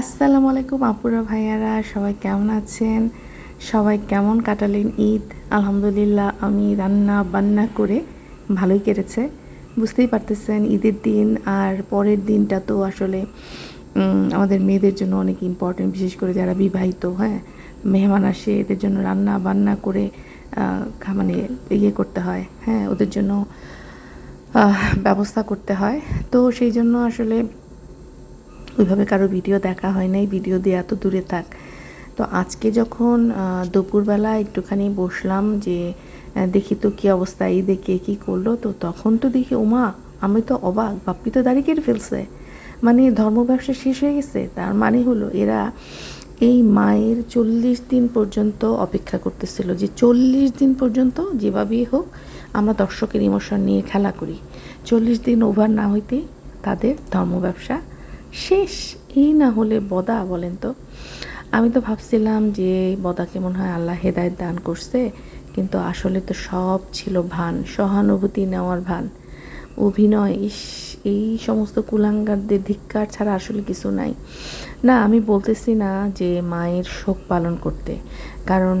আসসালামু আলাইকুম আপুরা ভাইয়ারা, সবাই কেমন আছেন? সবাই কেমন কাটালেন ঈদ? আলহামদুলিল্লাহ, আমি রান্না বান্না করে ভালোই কেটেছে। বুঝতেই পারতেছেন, ঈদের দিন আর পরের দিনটা তো আসলে আমাদের মেয়েদের জন্য অনেক ইম্পর্টেন্ট বিশেষ করে যারা বিবাহিত হ্যাঁ? মেহমান আসে, এদের জন্য রান্না বান্না করে মানে ইয়ে করতে হয় হ্যাঁ? ওদের জন্য ব্যবস্থা করতে হয়। তো সেই জন্য আসলে ওইভাবে কারও ভিডিও দেখা হয় নাই, ভিডিও দিয়ে এত দূরে থাক। তো আজকে যখন দুপুরবেলা একটুখানি বসলাম যে দেখি তো কী অবস্থা, এই দেখে কী করল, তো তখন তো দেখি, ওমা, আমি তো অবাক, বাপ্পি তো দাঁড়িয়ে কেটে ফেলছে। মানে ধর্ম ব্যবসা শেষ হয়ে গেছে, তার মানে হলো এরা এই মায়ের চল্লিশ দিন পর্যন্ত অপেক্ষা করতেছিল যে, চল্লিশ দিন পর্যন্ত যেভাবেই হোক আমরা দর্শকের ইমোশন নিয়ে খেলা করি। চল্লিশ দিন ওভার না হইতে তাদের ধর্ম ব্যবসা শেষ, এই না হলে বদা বলেন তো। আমি তো ভাবছিলাম যে বদাকে মনে হয় আল্লাহ হেদায়ত দান করছে, কিন্তু আসলে তো সব ছিল ভান, সহানুভূতি নেওয়ার ভান। অভিনয়, ইস, এই সমস্ত কুলাঙ্গারদের ধিক্কার ছাড়া আসলে কিছু নাই। না, আমি বলতেছি না যে মায়ের শোক পালন করতে, কারণ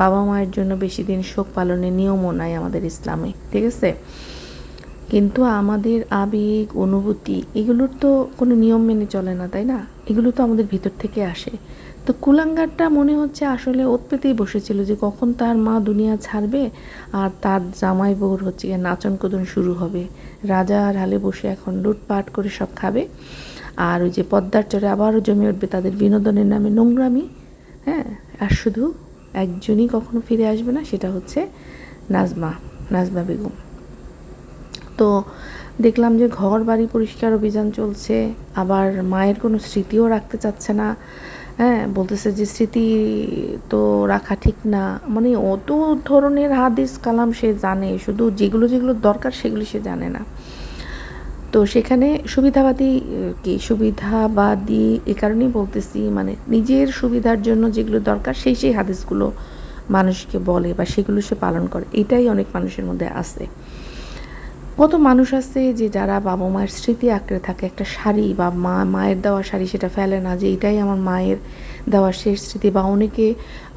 বাবা মায়ের জন্য বেশি দিন শোক পালনের নিয়মও নাই আমাদের ইসলামে, ঠিক আছে? কিন্তু আমাদের আবেগ, অনুভূতি, এগুলোর তো কোনো নিয়ম মেনে চলে না, তাই না? এগুলো তো আমাদের ভিতর থেকে আসে। তো কুলাঙ্গারটা মনে হচ্ছে আসলে ওত পেতেই বসেছিল যে কখন তার মা দুনিয়া ছাড়বে আর তার জামাই বউর হচ্ছে গিয়ে নাচন কুদন শুরু হবে। রাজার হালে বসে এখন লুটপাট করে সব খাবে। আর ওই যে পদ্মার চরে আবারও জমে উঠবে তাদের বিনোদনের নামে নোংরামি হ্যাঁ? আর শুধু একজনই কখনো ফিরে আসবে না, সেটা হচ্ছে নাজমা নাজমা বেগম। তো দেখলাম যে ঘর বাড়ি পরিষ্কার অভিযান চলছে, আবার মায়ের কোনো স্মৃতিও রাখতে চাচ্ছে না। হ্যাঁ বলতেছে যে স্মৃতি তো রাখা ঠিক না। মানে অত ধরনের হাদিস, কালাম সে জানে, শুধু যেগুলো যেগুলো দরকার সেগুলো সে জানে না। তো সেখানে সুবিধাবাদী, কি সুবিধাবাদী এ কারণেই বলতেছি মানে নিজের সুবিধার জন্য যেগুলো দরকার সেই সেই হাদিসগুলো মানুষকে বলে বা সেগুলো সে পালন করে। এটাই অনেক মানুষের মধ্যে আছে। কত মানুষ আছে যে যারা বাবা মায়ের স্মৃতি আঁকড়ে থাকে? একটা শাড়ি বা মা, মায়ের দেওয়া শাড়ি সেটা ফেলে না যে এটাই আমার মায়ের দেওয়া শেষ স্মৃতি বা অনেকে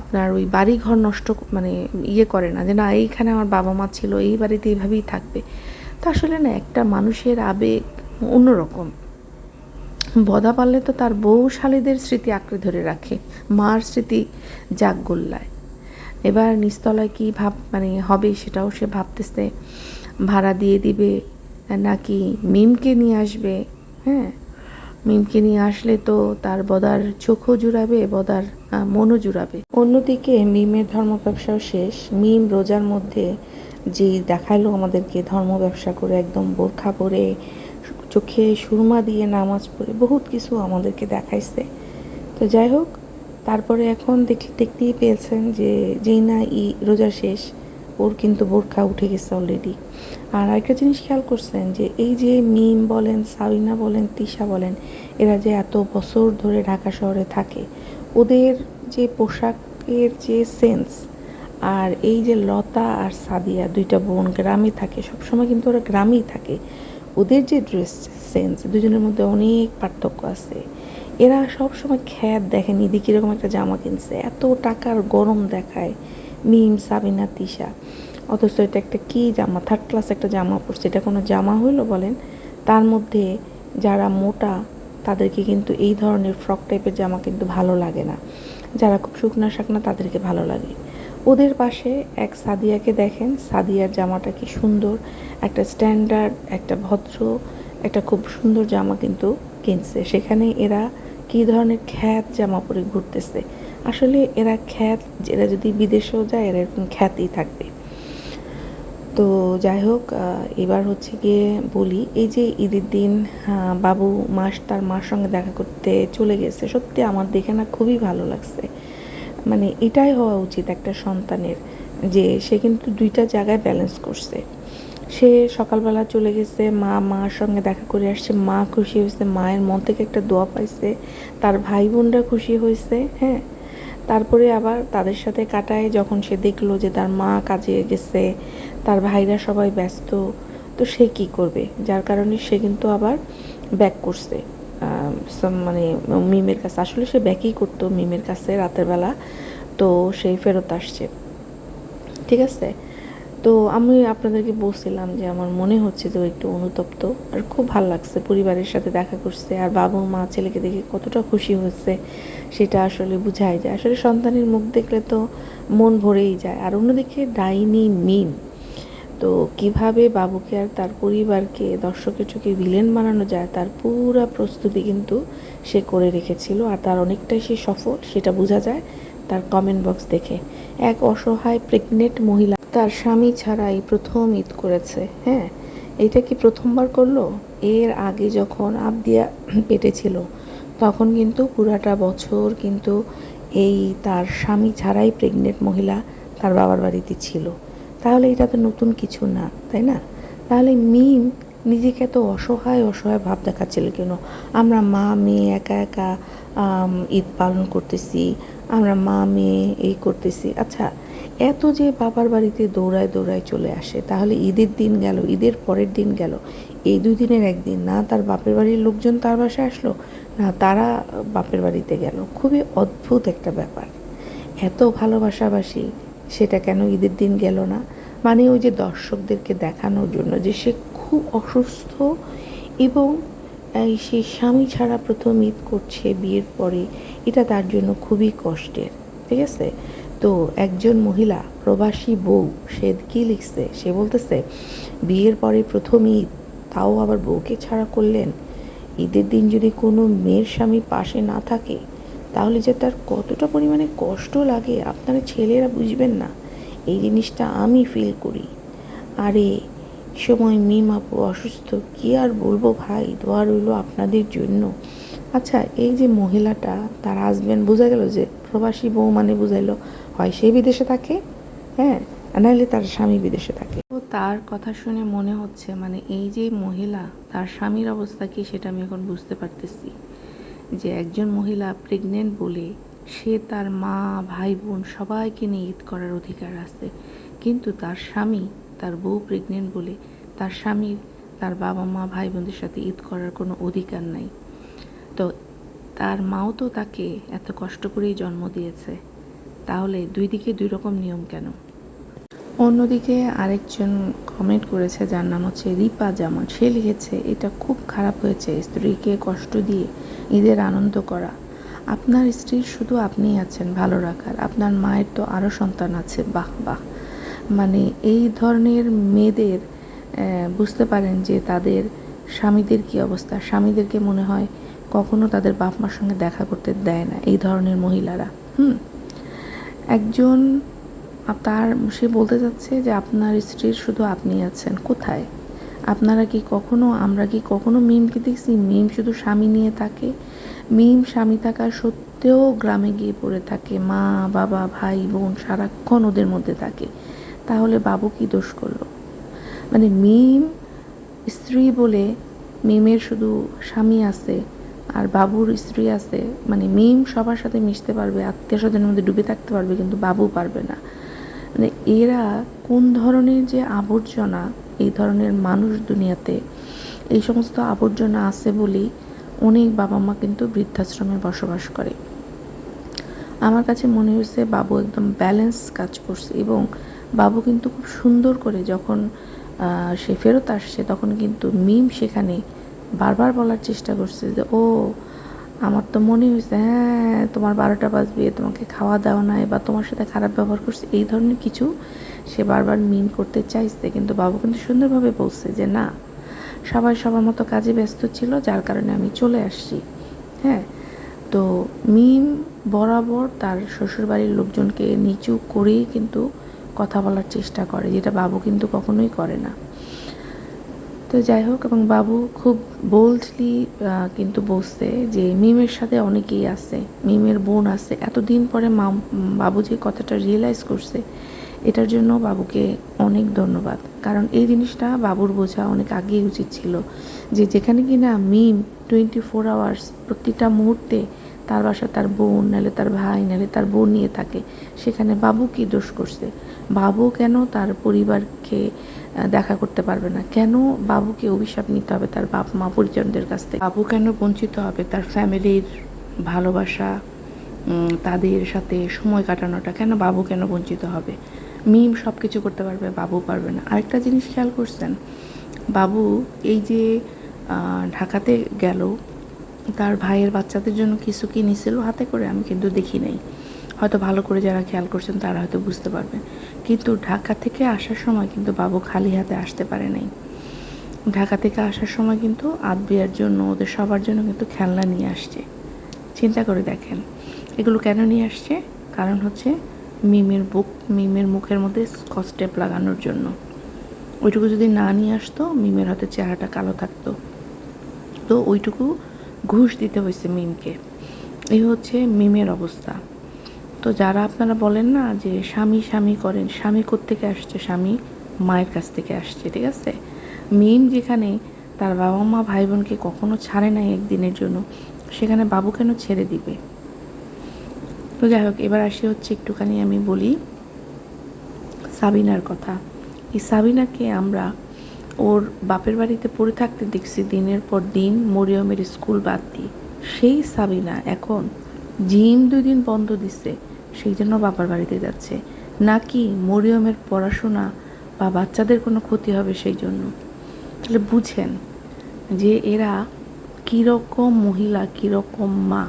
আপনার ওই বাড়ি ঘর নষ্ট মানে ইয়ে করে না যে না, এইখানে আমার বাবা মা ছিল, এই বাড়িতে এইভাবেই থাকবে। তো আসলে না, একটা মানুষের আবেগ অন্যরকম। বদা পারলে তো তার বউ শালীদের স্মৃতি আঁকড়ে ধরে রাখে, মার স্মৃতি জাগ গোল্লায় এবার নিস্তলায় কি ভাব মানে হবে সেটাও সে ভাবতেছে। ভাড়া দিয়ে দিবে, নাকি মিমকে নিয়ে আসবে? হ্যাঁ মিমকে নিয়ে আসলে তো তার বদার চোখও জুড়াবে, বদার মনও জুড়াবে। অন্যদিকে মিমের ধর্ম ব্যবসাও শেষ। মিম রোজার মধ্যে যে দেখাইলো আমাদেরকে ধর্ম ব্যবসা করে একদম বোরখা পরে, চোখে সুরমা দিয়ে নামাজ পড়ে, বহুত কিছু আমাদেরকে দেখাইছে। তো যাই হোক, তারপরে এখন দেখ দেখতেই পেয়েছেন যে যেই না ই রোজা শেষ। ওর কিন্তু বোরখা উঠে গেছে অলরেডি আর আরেকটা জিনিস খেয়াল করছেন যে এই যে মিম বলেন সাবিনা বলেন, তিশা বলেন, এরা যে এত বছর ধরে ঢাকা শহরে থাকে, ওদের যে পোশাকের যে সেন্স আর এই যে লতা আর সাদিয়া দুইটা বোন গ্রামে থাকে, সবসময় কিন্তু ওরা গ্রামেই থাকে, ওদের যে ড্রেস সেন্স দুজনের মধ্যে অনেক পার্থক্য আছে। এরা সব সময় খ্যাত দেখেন, ইদি কীরকম একটা জামা কিনছে, এত টাকার গরম দেখায়। মিম সাবিনা তিশা। অথচ এটা একটা কী জামা? থার্ড ক্লাস একটা জামা পরছে। এটা কোনো জামা হইল বলেন? তার মধ্যে যারা মোটা, তাদেরকে কিন্তু এই ধরনের ফ্রক টাইপের জামা কিন্তু ভালো লাগে না। যারা খুব শুকনা, শাকনা, তাদেরকে ভালো লাগে। ওদের পাশে এক সাদিয়াকে দেখেন। সাদিয়ার জামাটা কি সুন্দর। একটা স্ট্যান্ডার্ড একটা ভদ্র, একটা খুব সুন্দর জামা কিন্তু কিনছে। সেখানে এরা কী ধরনের খ্যাত জামা পরে ঘুরতেছে? আসলে এরা খ্যাত, এরা যদি বিদেশেও যায়, এরা এরকম খ্যাতই থাকবে। তো যাই হোক এবার হচ্ছে গিয়ে বলি, এই যে ঈদের দিন বাবু মাস তার মার সঙ্গে দেখা করতে চলে গেছে, সত্যি আমার দেখে না খুবই ভালো লাগছে। মানে এটাই হওয়া উচিত একটা সন্তানের, যে সে কিন্তু দুইটা জায়গায় ব্যালেন্স করছে। সে সকালবেলা চলে গেছে, মা মার সঙ্গে দেখা করে আসছে, মা খুশি হয়েছে, মায়ের মন থেকে একটা দোয়া পাইছে, তার ভাই বোনরা খুশি হয়েছে হ্যাঁ। তারপরে আবার তাদের সাথে কাটায়, যখন সে দেখল যে তার মা কাজে গেছে, তার ভাইরা সবাই ব্যস্ত, তো সে কি করবে? যার কারণে সে কিন্তু আবার ব্যাক করছে। মানে মিমের কাছে, আসলে সে ব্যাকই করতো মিমের কাছে রাতের বেলা, তো সেই ফেরত আসছে। ঠিক আছে? তো আমি আপনাদেরকে বলছিলাম যে আমার মনে হচ্ছে যে ও একটু অনুতপ্ত। আর খুব ভালো লাগছে পরিবারের সাথে দেখা করছে আর বাবু মা ছেলেকে দেখে কতটা খুশি হয়েছে সেটা আসলে বোঝাই যায়। আসলে সন্তানের মুখ দেখলে তো মন ভরেই যায়। আর অন্যদিকে ডাইনি মিম। তো কীভাবে বাবুকে আর তার পরিবারকে দর্শকের চোখে ভিলেন বানানো যায় তার পুরো প্রস্তুতি কিন্তু সে করে রেখেছিল আর তার অনেকটাই সে সফল সেটা বোঝা যায় তার কমেন্ট বক্স দেখে। এক অসহায় প্রেগনেন্ট মহিলা তার স্বামী ছাড়াই প্রথম ঈদ করেছে হ্যাঁ? এটা কি প্রথমবার করল? এর আগে যখন আবদিয়া পেটে ছিল, তখন কিন্তু পুরাটা বছর কিন্তু এই তার স্বামী ছাড়াই প্রেগনেন্ট মহিলা তার বাবার বাড়িতে ছিল। তাহলে এটা তো নতুন কিছু না, তাই না? তাহলে মিম নিজেকে এত অসহায় অসহায় ভাব দেখাচ্ছিল কেন? আমরা মা, মেয়ে একা একা ঈদ পালন করতেছি, আমরা মা, মেয়ে এই করতেছি। আচ্ছা এত যে বাবার বাড়িতে দৌড়ায় দৌড়ায় চলে আসে, তাহলে ঈদের দিন গেল, ঈদের পরের দিন গেল, এই দুই দিনের একদিন, না তার বাপের বাড়ির লোকজন তার বাসায় আসলো, না তারা বাপের বাড়িতে গেল, খুবই অদ্ভুত একটা ব্যাপার। এত ভালোবাসাবাসি, সেটা কেন ঈদের দিন গেল না? মানে ওই যে দর্শকদেরকে দেখানোর জন্য যে সে খুব অসুস্থ এবং সে স্বামী ছাড়া প্রথম ঈদ করছে বিয়ের পরে, এটা তার জন্য খুবই কষ্টের, ঠিক আছে? তো একজন মহিলা প্রবাসী বউ, সে কী লিখছে? সে বলতেছে, বিয়ের পরে প্রথম ঈদ তাও আবার বউকে ছাড়া করলেন। ঈদের দিন যদি কোনো মেয়ের স্বামী পাশে না থাকে, তাহলে যে তার কতটা পরিমাণে কষ্ট লাগে, আপনারা ছেলেরা বুঝবেন না। এই জিনিসটা আমি ফিল করি। আরে সময় মিম আপু অসুস্থ, কি আর বলব ভাই? দোয়া রইল আপনাদের জন্য। আচ্ছা এই যে মহিলাটা, তার হাজব্যান্ড বোঝা গেল যে প্রবাসী বউ মানে বুঝাইলো, হয় সে বিদেশে থাকে হ্যাঁ নাহলে তার স্বামী বিদেশে থাকে। তো তার কথা শুনে মনে হচ্ছে মানে এই যে মহিলা, তার স্বামীর অবস্থা কি সেটা আমি এখন বুঝতে পারতেছি। যে একজন মহিলা প্রেগনেন্ট বলে সে তার মা, ভাই, বোন সবাইকে নিয়ে ঈদ করার অধিকার আছে। কিন্তু তার স্বামী, তার বউ প্রেগনেন্ট বলে তার স্বামীর, তার বাবা মা, ভাই বোনদের সাথে ঈদ করার কোনো অধিকার নাই। তো তার মাও তো তাকে এত কষ্ট করেই জন্ম দিয়েছে। তাহলে দুই দিকে দুই রকম নিয়ম কেন? অন্যদিকে আরেকজন কমেন্ট করেছে, যার নাম হচ্ছে রিপা জামান। সে লিখেছে, এটা খুব খারাপ হয়েছে স্ত্রীকে কষ্ট দিয়ে ঈদের আনন্দ করা। আপনার স্ত্রীর শুধু আপনিই আছেন ভালো রাখার। আপনার মায়ের তো আরও সন্তান আছে। বাহ বাহ। মানে এই ধরনের মেয়েদের বুঝতে পারেন যে তাদের স্বামীদের কি অবস্থা? স্বামীদেরকে মনে হয় কখনো তাদের বাপ মার সঙ্গে দেখা করতে দেয় না এই ধরনের মহিলারা। হুম। একজন তার, সে বলতে চাচ্ছে যে আপনার স্ত্রীর শুধু আপনি আছেন, কোথায়? আপনারা কি কখনো, আমরা কি কখনো মিমকে দেখছি? মিম শুধু স্বামী নিয়ে থাকে। মিম স্বামী থাকা সত্ত্বেও গ্রামে গিয়ে পড়ে থাকে। মা, বাবা, ভাই, বোন সারাক্ষণ ওদের মধ্যে থাকে। তাহলে বাবু কি দোষ করল? মানে মিম স্ত্রী বলে মিমের শুধু স্বামী আছে আর বাবুর স্ত্রী আছে মানে মিম সবার সাথে মিশতে পারবে, আত্মীয় স্বজনের মধ্যে ডুবে থাকতে পারবে, কিন্তু বাবু পারবে না। মানে এরা কোন ধরনের যে আবর্জনা এই ধরনের মানুষ দুনিয়াতে, এই সমস্ত আবর্জনা আছে বলেই অনেক বাবা মা কিন্তু বৃদ্ধাশ্রমে বসবাস করে। আমার কাছে মনে হয়েছে বাবু একদম ব্যালেন্স কাজ করছে এবং বাবু কিন্তু খুব সুন্দর করে যখন সে ফেরত আসছে, তখন কিন্তু মিম সেখানে বারবার বলার চেষ্টা করছে যে, ও, আমার তো মনে হয়েছে হ্যাঁ তোমার বারোটা বাজবে, তোমাকে খাওয়া দাওয়া নাই বা তোমার সাথে খারাপ ব্যবহার করছে, এই ধরনের কিছু সে বারবার মিন করতে চাইছে। কিন্তু বাবু কিন্তু সুন্দরভাবে বলছে যে, না, সবাই সবার মতো কাজে ব্যস্ত ছিল, যার কারণে আমি চলে আসছি। হ্যাঁ তো মিম বরাবর তার শ্বশুরবাড়ির লোকজনকে নিচু করেই কিন্তু কথা বলার চেষ্টা করে, যেটা বাবু কিন্তু কখনোই করে না। তো যাই হোক, এবং বাবু খুব বোল্ডলি কিন্তু বসছে যে মিমের সাথে অনেকেই আছে, মিমের বোন আছে। এতদিন পরে মা বাবু যে কথাটা রিয়েলাইজ করছে, এটার জন্য বাবুকে অনেক ধন্যবাদ। কারণ এই জিনিসটা বাবুর বোঝা অনেক আগেই উচিত ছিল যে যেখানে কিনা মিম টোয়েন্টি ফোর আওয়ার্স প্রতিটা মুহূর্তে তার বাসা, তার বোন, নাহলে তার ভাই, নাহলে তার বোন নিয়ে থাকে, সেখানে বাবু কি দোষ করছে? বাবু কেন তার পরিবারকে দেখা করতে পারবে না। কেন বাবুকে অভিশাপ নিতে হবে তার বাপ মা পরিজনদের কাছ থেকে? বাবু কেন বঞ্চিত হবে? তার ফ্যামিলির ভালোবাসা তাদের সাথে সময় কাটানোটা কেন বাবু কেন বঞ্চিত হবে? মিম সব কিছু করতে পারবে, বাবু পারবে না। আরেকটা জিনিস খেয়াল করছেন, বাবু এই যে ঢাকাতে গেল, তার ভাইয়ের বাচ্চাদের জন্য কিছু কি নিছিল হাতে করে, আমি কিন্তু দেখি নাই। হয়তো ভালো করে যারা খেয়াল করছেন তারা হয়তো বুঝতে পারবেন কিন্তু ঢাকা থেকে আসার সময় কিন্তু বাবু খালি হাতে আসতে পারে নাই। ঢাকা থেকে আসার সময় কিন্তু আদবিয়ার জন্য, ওদের সবার জন্য কিন্তু খেলনা নিয়ে আসছে। চিন্তা করে দেখেন, এগুলো কেন নিয়ে আসছে? কারণ হচ্ছে মিমের বুক, মিমের মুখের মধ্যে স্কচ লাগানোর জন্য। ওইটুকু যদি না নিয়ে আসতো, মিমের হয়তো চেহারাটা কালো থাকতো। তো ওইটুকু ঘুষ দিতে হয়েছে মিমকে। এই হচ্ছে মিমের অবস্থা। তো যারা আপনারা বলেন না যে স্বামী স্বামী করেন, স্বামী থেকে আসছে? স্বামী মায়ের কাছ থেকে আসছে, ঠিক আছে? মিম যেখানে তার বাবা মা ভাই বোনকে কখনো ছাড়ে নাই একদিনের জন্য, সেখানে বাবু কেন ছেড়ে দিবে? তো যাই হোক, এবার আসি হচ্ছে একটুখানি আমি বলি সাবিনার কথা। এই সাবিনাকে আমরা ওর বাপের বাড়িতে পড়ে থাকতে দেখছি, দিনের পর দিন মরিয়মের স্কুল বাদ দিয়ে। সেই সাবিনা এখন জিম দুই দিন বন্ধ দিছে। সেই জন্য বাবার বাড়িতে যাচ্ছে। নাকি মরিয়মের পড়াশোনা বা বাচ্চাদের কোনো ক্ষতি হবে সেই জন্য? তাহলে বুঝেন যে এরা কীরকম মহিলা, কীরকম মা।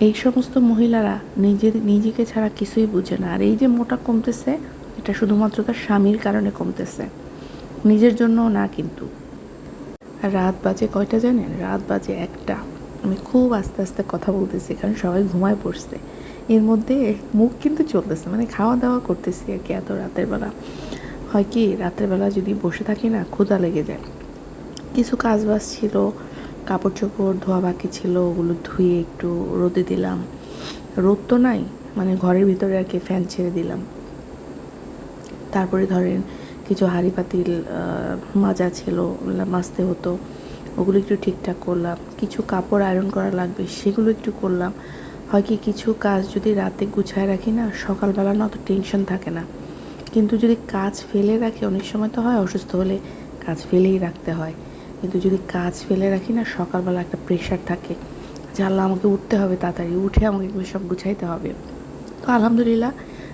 এই সমস্ত মহিলারা নিজের নিজেকে ছাড়া কিছুই বুঝে না। আর এই যে মোটা কমতেছে, এটা শুধুমাত্র তার স্বামীর কারণে কমতেছে। নিজের জন্য না কিন্তু। রাত বাজে কয়টা জানেন? রাত বাজে একটা। আমি খুব আস্তে আস্তে কথা বলতেছি, কারণ সবাই ঘুমায় পড়ছে। এর মধ্যে মুখ কিন্তু চলতেছে মানে খাওয়া দাওয়া করতেছি আর কি এত রাতের বেলা। হয় কি, রাতের বেলা যদি বসে থাকি না, ক্ষুধা লেগে যায়। কিছু কাজ বাজ ছিল কাপড় চোপড় ধোয়া বাকি ছিল, ওগুলো ধুয়ে একটু রোদে দিলাম। রোদ তো নাই মানে ঘরের ভিতরে আর কি ফ্যান ছেড়ে দিলাম। তারপরে ধরেন কিছু হাঁড়ি পাতিল মাজা ছিল মাজতে হতো। ওগুলো একটু ঠিকঠাক করলাম। কিছু কাপড় আয়রন করা লাগবে, সেগুলো একটু করলাম। হয় কি কিছু কাজ যদি রাতে গুছায় রাখি না, সকালবেলা না অত টেনশন থাকে না। কিন্তু যদি কাজ ফেলে রাখি, অনেক সময় তো হয় অসুস্থ হলে কাজ ফেলেই রাখতে হয়। কিন্তু যদি কাজ ফেলে রাখি না, সকালবেলা একটা প্রেশার থাকে। যে আল্লাহ আমাকে উঠতে হবে তাড়াতাড়ি, উঠে আমাকে এগুলো সব গুছাইতে হবে। তো আলহামদুলিল্লাহ,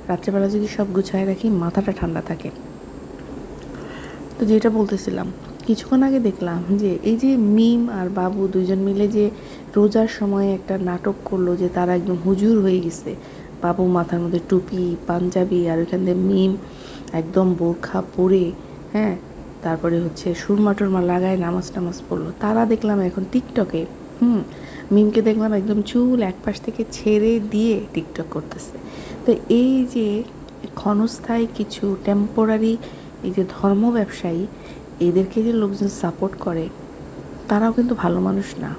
রাত্রেবেলা যদি সব গুছায় রাখি, মাথাটা ঠান্ডা থাকে। তো যেটা বলতেছিলাম, কিছুক্ষণ আগে দেখলাম যে এই যে মিম আর বাবু দুইজন মিলে যে রোজার সময় একটা নাটক করল যে তারা একদম হুজুর হয়ে গেছে। বাবু মাথার মধ্যে টুপি, পাঞ্জাবি আর ওইখান দিয়ে মিম একদম বোরখা পরে হ্যাঁ তারপরে হচ্ছে সুরমা টুরমা লাগায় নামাজ টামাজ পড়ল। তারা দেখলাম এখন টিকটকে হুম, মিমকে দেখলাম একদম চুল এক পাশ থেকে ছেড়ে দিয়ে টিকটক করতেছে। তো এই যে ক্ষণস্থায়ী কিছু টেম্পোরারি এই যে ধর্ম ব্যবসায়ী এদেরকে যে লোকজন সাপোর্ট করে, তারাও কিন্তু ভালো মানুষ না।